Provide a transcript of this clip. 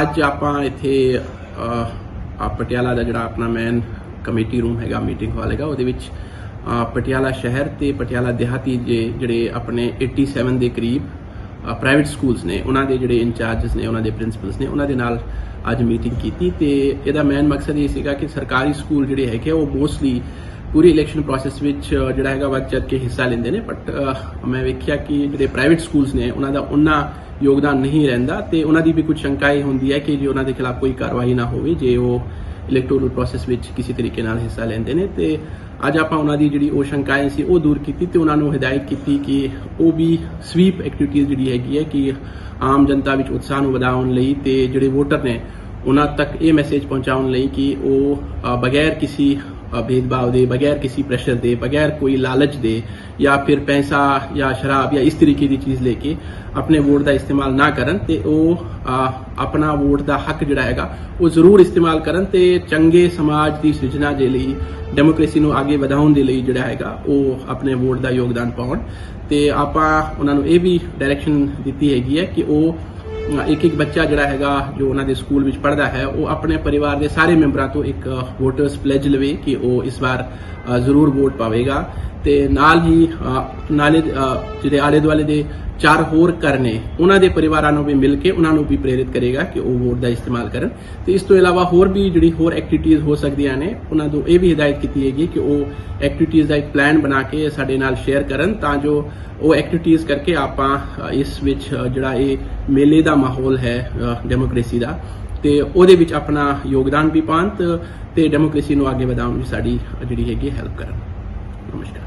ਅੱਜ ਆਪਾਂ ਇੱਥੇ ਪਟਿਆਲਾ ਦਾ ਜਿਹੜਾ ਆਪਣਾ ਮੈਨ ਕਮੇਟੀ ਰੂਮ ਹੈਗਾ ਮੀਟਿੰਗ ਹਾਲ ਹੈਗਾ ਉਹਦੇ ਵਿੱਚ ਪਟਿਆਲਾ ਸ਼ਹਿਰ ਤੇ ਪਟਿਆਲਾ ਦਿਹਾਤੀ ਦੇ ਜਿਹੜੇ ਆਪਣੇ 87 ਦੇ ਕਰੀਬ ਪ੍ਰਾਈਵੇਟ ਸਕੂਲਸ ਨੇ ਉਹਨਾਂ ਦੇ ਜਿਹੜੇ ਇੰਚਾਰਜਸ ਨੇ ਉਹਨਾਂ ਦੇ ਪ੍ਰਿੰਸੀਪਲਸ ਨੇ ਉਹਨਾਂ ਦੇ ਨਾਲ ਅੱਜ ਮੀਟਿੰਗ ਕੀਤੀ ਤੇ ਇਹਦਾ ਮੇਨ ਮਕਸਦ ਇਹ ਸੀਗਾ ਕਿ ਸਰਕਾਰੀ ਸਕੂਲ ਜਿਹੜੇ ਹੈਗੇ ਆ, ਉਹ ਮੋਸਟਲੀ ਪੂਰੀ ਇਲੈਕਸ਼ਨ ਪ੍ਰੋਸੈਸ ਵਿੱਚ ਜਿਹੜਾ ਹੈਗਾ ਵੱਧ ਚੜ ਕੇ ਹਿੱਸਾ ਲੈਂਦੇ ਨੇ ਬਟ ਮੈਂ ਵੇਖਿਆ ਕਿ ਜਿਹੜੇ ਪ੍ਰਾਈਵੇਟ ਸਕੂਲਸ ਨੇ, ਉਹਨਾਂ ਦਾ ਉਹਨਾਂ ਯੋਗਦਾਨ ਨਹੀਂ ਰਹਿੰਦਾ ਤੇ ਉਹਨਾਂ ਦੀ ਵੀ ਕੁਝ ਸ਼ੰਕਾ ਇਹ ਹੁੰਦੀ ਹੈ ਕਿ ਜੇ ਉਹਨਾਂ ਦੇ ਖਿਲਾਫ ਕੋਈ ਕਾਰਵਾਈ ਨਾ ਹੋਵੇ, ਜੇ ਉਹ ਇਲੈਕਟੋਰਲ ਪ੍ਰੋਸੈਸ ਵਿੱਚ ਕਿਸੇ ਤਰੀਕੇ ਨਾਲ ਹਿੱਸਾ ਲੈਂਦੇ ਨੇ ਤੇ ਅੱਜ ਆਪਾਂ ਉਹਨਾਂ ਦੀ ਜਿਹੜੀ ਉਹ ਸ਼ੰਕਾएं ਸੀ, ਉਹ ਦੂਰ ਕੀਤੀ ਤੇ ਉਹਨਾਂ ਨੂੰ ਹਦਾਇਤ ਕੀਤੀ ਕਿ ਉਹ ਵੀ ਸਵੀਪ ਐਕਟੀਵਿਟੀਜ਼ ਜਿਹੜੀ ਹੈਗੀ ਹੈ ਕਿ ਆਮ ਜਨਤਾ ਵਿੱਚ ਉਤਸ਼ਾਹ ਨੂੰ ਵਧਾਉਣ ਲਈ ਤੇ ਜਿਹੜੇ ਵੋਟਰ ਨੇ, ਉਹਨਾਂ ਤੱਕ ਇਹ ਮੈਸੇਜ ਪਹੁੰਚਾਉਣ ਲਈ ਕਿ ਉਹ ਬਗੈਰ ਕਿਸੇ ਅ, ਭੇਦਭਾਵ ਦੇ ਬਗੈਰ ਕਿਸੇ ਪ੍ਰੈਸ਼ਰ ਦੇ ਬਗੈਰ ਕੋਈ ਲਾਲਚ ਦੇ ਜਾਂ ਫਿਰ ਪੈਸਾ ਜਾਂ ਸ਼ਰਾਬ ਜਾਂ ਇਸ ਤਰੀਕੇ ਦੀ ਚੀਜ਼ ਲੈ ਕੇ ਆਪਣੇ ਵੋਟ ਦਾ ਇਸਤੇਮਾਲ ਨਾ ਕਰਨ ਤੇ ਉਹ ਆਪਣਾ ਵੋਟ ਦਾ ਹੱਕ ਜਿਹੜਾ ਹੈਗਾ ਉਹ ਜ਼ਰੂਰ ਇਸਤੇਮਾਲ ਕਰਨ ਤੇ ਚੰਗੇ ਸਮਾਜ ਦੀ ਸਿਰਜਣਾ ਦੇ ਲਈ ਡੈਮੋਕ੍ਰੇਸੀ ਨੂੰ ਅੱਗੇ ਵਧਾਉਣ ਦੇ ਲਈ ਜਿਹੜਾ ਹੈਗਾ ਉਹ ਆਪਣੇ ਵੋਟ ਦਾ ਯੋਗਦਾਨ ਪਾਉਣ ਤੇ ਆਪਾਂ ਉਹਨਾਂ ਨੂੰ ਇਹ ਵੀ ਡਾਇਰੈਕਸ਼ਨ ਦਿੱਤੀ ਹੈਗੀ ਹੈ ਕਿ ਉਹ ਇੱਕ ਇੱਕ ਬੱਚਾ ਜਿਹੜਾ ਹੈਗਾ ਜੋ ਉਹਨਾਂ ਦੇ ਸਕੂਲ ਵਿੱਚ ਪੜ੍ਹਦਾ ਹੈ ਉਹ ਆਪਣੇ ਪਰਿਵਾਰ ਦੇ ਸਾਰੇ ਮੈਂਬਰਾਂ ਤੋਂ ਇੱਕ ਵੋਟਰਸ ਪਲੇਜ ਲਵੇ ਕਿ ਉਹ ਇਸ ਵਾਰ ਅ, ਜ਼ਰੂਰ ਵੋਟ ਪਾਵੇਗਾ। ਤੇ ਨਾਲ ਹੀ ਨਾਲੇ ਜਿਹੜੇ ਆਲੇ ਦੁਆਲੇ ਦੇ ਚਾਰ ਹੋਰ ਘਰ ਨੇ ਉਹਨਾਂ ਦੇ ਪਰਿਵਾਰਾਂ ਨੂੰ ਵੀ ਮਿਲ ਕੇ ਉਹਨਾਂ ਨੂੰ ਵੀ ਪ੍ਰੇਰਿਤ ਕਰੇਗਾ ਕਿ ਉਹ ਵੋਟ ਦਾ ਇਸਤੇਮਾਲ ਕਰਨ। ਤੇ ਇਸ ਤੋਂ ਇਲਾਵਾ ਹੋਰ ਵੀ ਜਿਹੜੀ ਹੋਰ ਐਕਟੀਵਿਟੀਜ਼ ਹੋ ਸਕਦੀਆਂ ਨੇ ਉਹਨਾਂ ਤੋਂ ਇਹ ਵੀ ਹਦਾਇਤ ਕੀਤੀ ਹੈਗੀ ਕਿ ਉਹ ਐਕਟੀਵਿਟੀਜ਼ ਦਾ ਇੱਕ ਪਲਾਨ ਬਣਾ ਕੇ ਸਾਡੇ ਨਾਲ ਸ਼ੇਅਰ ਕਰਨ ਤਾਂ ਜੋ ਉਹ ਐਕਟੀਵਿਟੀਜ਼ ਕਰਕੇ ਆਪਾਂ ਇਸ ਵਿੱਚ ਜਿਹੜਾ ਇਹ ਮੇਲੇ ਦਾ ਮਾਹੌਲ ਹੈ ਡੈਮੋਕ੍ਰੇਸੀ ਦਾ। ਤੇ ਉਹਦੇ ਵਿੱਚ ਆਪਣਾ ਯੋਗਦਾਨ ਵੀ ਪਾਉਣ ਤੇ- ਤੇ ਡੈਮੋਕ੍ਰੇਸੀ ਨੂੰ ਅੱਗੇ ਵਧਾਉਣ ਦੀ ਸਾਡੀ ਜਿਹੜੀ ਹੈਗੀ ਹੈਲਪ ਕਰਨ। ਨਮਸਕਾਰ।